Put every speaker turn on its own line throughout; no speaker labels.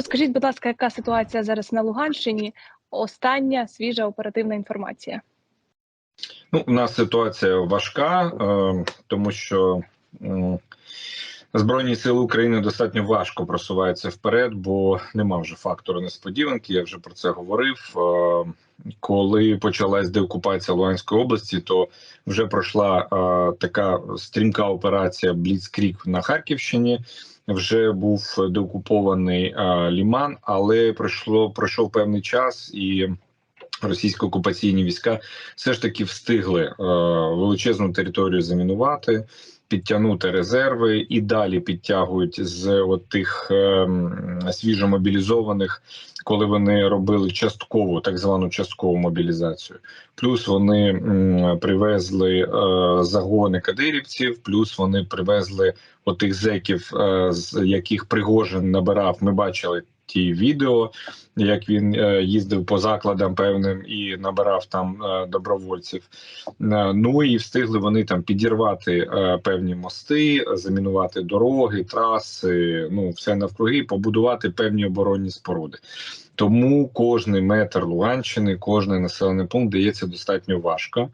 Розкажіть, будь ласка, яка ситуація зараз на Луганщині? Остання свіжа оперативна інформація.
Ну, у нас ситуація важка, е, тому що Збройні сили України достатньо важко просуваються вперед, бо нема вже фактору несподіванки. Я вже про це говорив. Коли почалась деокупація Луганської області, то вже пройшла е, така стрімка операція Бліцкрік на Харківщині. Вже був деокупований е, Ліман, але пройшло пройшов певний час і. Російсько-окупаційні війська все ж таки встигли е, величезну територію замінувати, підтягнути резерви і далі підтягують з от тих е, свіжомобілізованих, коли вони робили часткову, так звану часткову мобілізацію. Плюс вони привезли е, загони кадирівців, плюс вони привезли отих зеків, е, з яких Пригожин набирав. Ми бачили ті відео, як він е, їздив по закладам певним і набирав там е, добровольців. Ну і встигли вони там підірвати певні мости, замінувати дороги, траси, ну все навкруги, побудувати певні оборонні споруди. Тому кожний метр Луганщини, кожний населений пункт дається достатньо важко,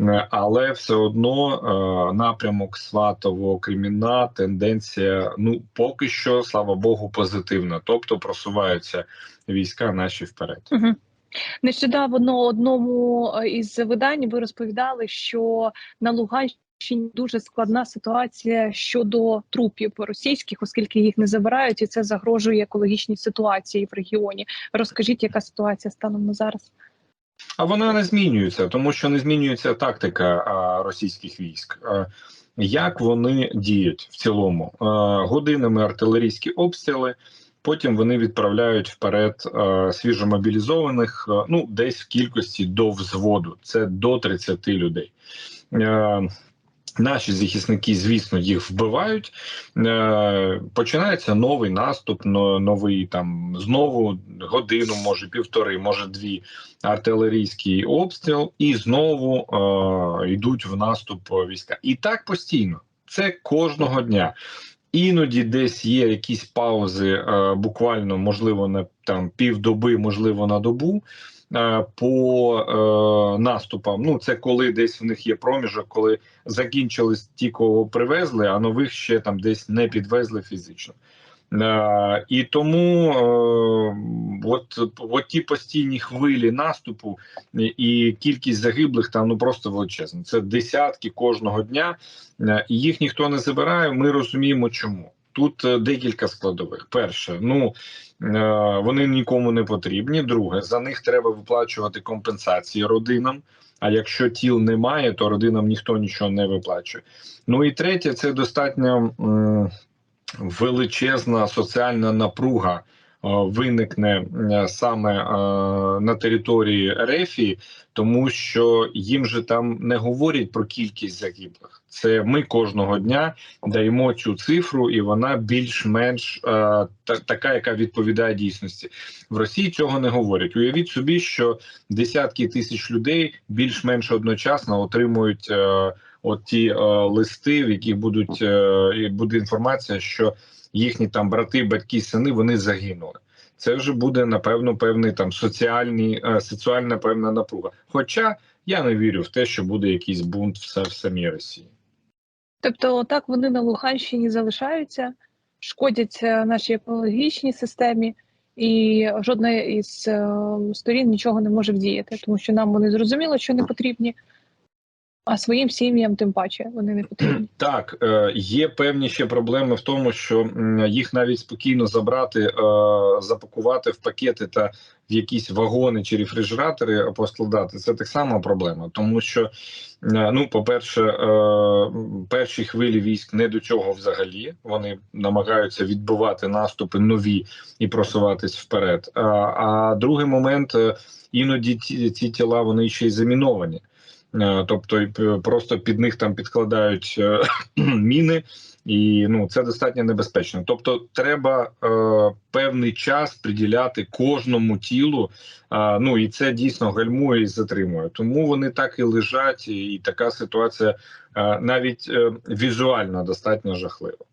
Е, але все одно е, напрямок Сватово, Креміна, тенденція ну поки що, слава Богу, позитивна, тобто просуваються війська наші вперед.
Угу. Нещодавно одному е, із видань ви розповідали, що на Луганщині дуже складна ситуація щодо трупів російських, оскільки їх не забирають, і це загрожує екологічній ситуації в регіоні. Розкажіть, яка ситуація станом на зараз?
А вона не змінюється, тому що не змінюється тактика російських військ. Як вони діють в цілому? Годинами артилерійські обстріли. Потім вони відправляють вперед свіжомобілізованих, ну десь в кількості до взводу. Це до 30 людей. Е, Наші захисники, звісно, їх вбивають. Е, Починається новий наступ, новий там знову годину, може півтори, може дві артилерійський обстріл, і знову е, йдуть в наступ війська. І так постійно. Це кожного дня. Іноді десь є якісь паузи, е, буквально можливо на там півдоби, можливо, на добу. Е, По е, наступам, ну це коли десь в них є проміжок, коли закінчились ті, кого привезли, а нових ще там десь не підвезли фізично. Е, і тому е, от, от ті постійні хвилі наступу і, кількість загиблих там ну просто величезна. Це десятки кожного дня, е, і їх ніхто не забирає. Ми розуміємо, чому. Тут е, декілька складових. Перше, ну е, вони нікому не потрібні. Друге, за них треба виплачувати компенсації родинам. А якщо тіл немає, то родинам ніхто нічого не виплачує. Ну і третє, це достатньо величезна соціальна напруга е, виникне саме на території Рефії, тому що їм же там не говорять про кількість загиблих. Це ми кожного дня даємо цю цифру, і вона більш-менш та, така, яка відповідає дійсності. В Росії цього не говорять. Уявіть собі, що десятки тисяч людей більш-менш одночасно отримують. От ті е, листи, в яких будуть е, буде інформація, що їхні там брати, батьки, сини вони загинули. Це вже буде напевно певний там соціальний е, соціальна певна напруга. Хоча я не вірю в те, що буде якийсь бунт в, в самій Росії.
Тобто, так вони на Луганщині залишаються, шкодять нашій екологічній системі, і жодна із е, сторін нічого не може вдіяти, тому що нам вони зрозуміло, що не потрібні. А своїм сім'ям тим паче вони не потрібні.
Так, е, є певні ще проблеми в тому, що їх навіть спокійно забрати, е, запакувати в пакети та в якісь вагони чи рефрижератори поскладати. Це так само проблема, тому що ну, по-перше, е, перші хвилі військ не до цього взагалі. Вони намагаються відбивати наступи нові і просуватись вперед. А, другий момент іноді ці тіла вони ще й заміновані. Е, тобто просто під них там підкладають е, міни, і ну це достатньо небезпечно. Тобто, треба е, певний час приділяти кожному тілу. Е, ну і це дійсно гальмує і затримує. Тому вони так і лежать, і така ситуація е, навіть е, візуально достатньо жахлива.